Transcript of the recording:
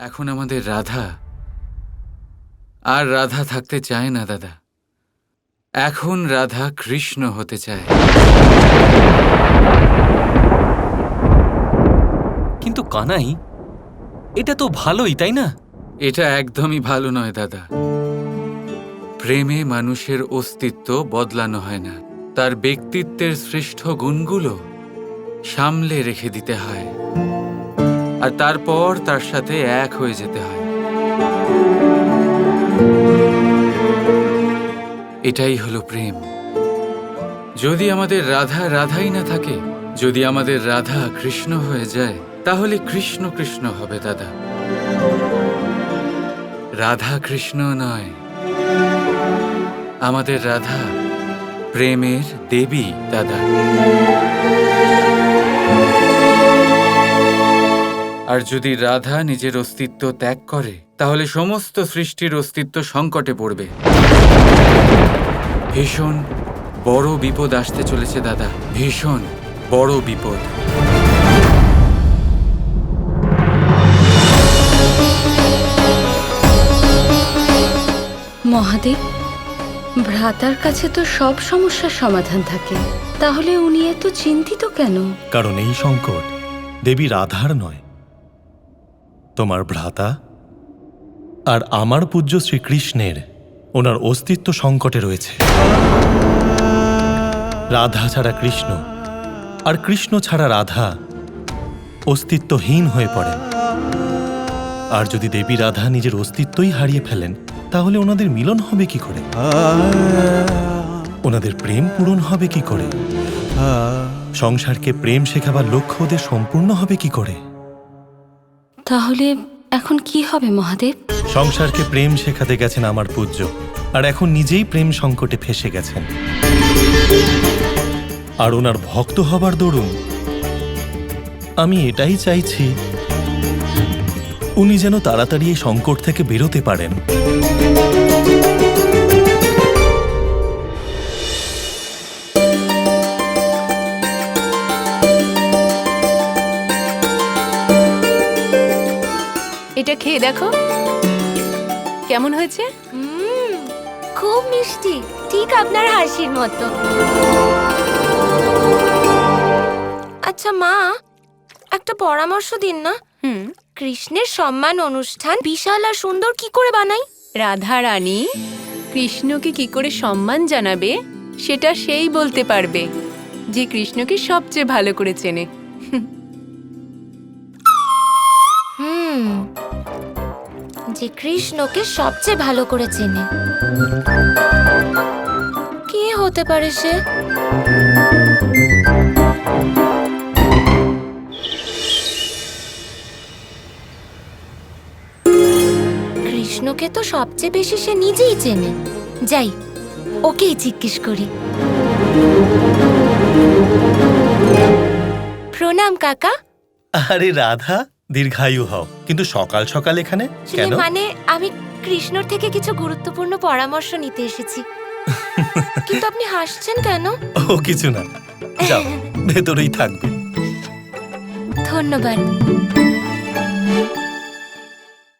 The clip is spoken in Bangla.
এখন আমাদের রাধা। আর রাধা থাকতে চায় না দাদা। এখন রাধা কৃষ্ণ হতে চায়। কিন্তু কানাই এটা তো ভালোই তাই না? এটা একদমই ভালো নয় দাদা। প্রেমে মানুষের অস্তিত্ব বদলানো হয় না। তার ব্যক্তিত্বের শ্রেষ্ঠ গুণগুলো সামলে রেখে দিতে হয়। আর তারপর তার সাথে এক হয়ে যেতে হয়। এটাই হলো প্রেম। যদি আমাদের রাধা রাধাই না থাকে, যদি আমাদের রাধা কৃষ্ণ হয়ে যায়, তাহলে কৃষ্ণ কৃষ্ণ হবে দাদা। রাধা কৃষ্ণ নয়। আমাদের রাধা প্রেমের দেবী দাদা। আর যদি রাধা নিজের অস্তিত্ব ত্যাগ করে তাহলে সমস্ত সৃষ্টির অস্তিত্ব সংকটে পড়বে। ভীষণ বড় বিপদ আসতে চলেছে দাদা। ভীষণ বড় বিপদ। মহাদেব ভ্রাতার কাছে তো সব সমস্যার সমাধান থাকে। তাহলে উনি এত চিন্তিত কেন? কারণ এই সংকট দেবী রাধার নয় তোমার ভ্রাতা আর আমার পূজ্য শ্রীকৃষ্ণের ওনার অস্তিত্ব সংকটে রয়েছে। রাধা ছাড়া কৃষ্ণ আর কৃষ্ণ ছাড়া রাধা অস্তিত্বহীন হয়ে পড়েন। আর যদি দেবী রাধা নিজের অস্তিত্বই হারিয়ে ফেলেন, তাহলে ওনাদের মিলন হবে কি করে? ওনাদের প্রেম পূরণ হবে কি করে? সংসারকে প্রেম শেখাবার লক্ষ্য ওদের সম্পূর্ণ হবে কি করে? তাহলে এখন কি হবে, মহাদেব? সংসারকে প্রেম শেখাতে গেছেন আমার পূজ্য, আর এখন নিজেই প্রেম সংকটে ফেসে গেছেন। আর ওনার ভক্ত হবার দরুন, আমি এটাই চাইছি, উনি যেন তাড়াতাড়ি এই সংকট থেকে বেরোতে পারেন। এটা খেয়ে দেখো। কেমন হয়েছে? হুম খুব মিষ্টি। ঠিক আপনার হাসির মতো। আচ্ছা মা একটা পরামর্শ দিন না? হুম। কৃষ্ণের সম্মান অনুষ্ঠান বিশাল আর সুন্দর কি করে বানাই? রাধা রানী কৃষ্ণকে কি করে সম্মান জানাবে সেটা সেই বলতে পারবে যে কৃষ্ণকে সবচেয়ে ভালো করে চেনে। হুম যে কৃষ্ণকে সবচেয়ে ভালো করে চেনে। কে হতে পারে সে? কৃষ্ণকে তো সবচেয়ে বেশি সে নিজেই চেনে। যাই, ওকেই জিজ্ঞেস করি। প্রণাম, কাকা। আরে রাধা দীর্ঘায়ু হও। কিন্তু সকাল সকাল এখানে কেন? মানে আমি কৃষ্ণর থেকে কিছু গুরুত্বপূর্ণ পরামর্শ নিতে এসেছি। কিন্তু আপনি হাসছেন কেন? ও কিছু না। যাও ভেতরেই থাকবে। ধন্যবাদ।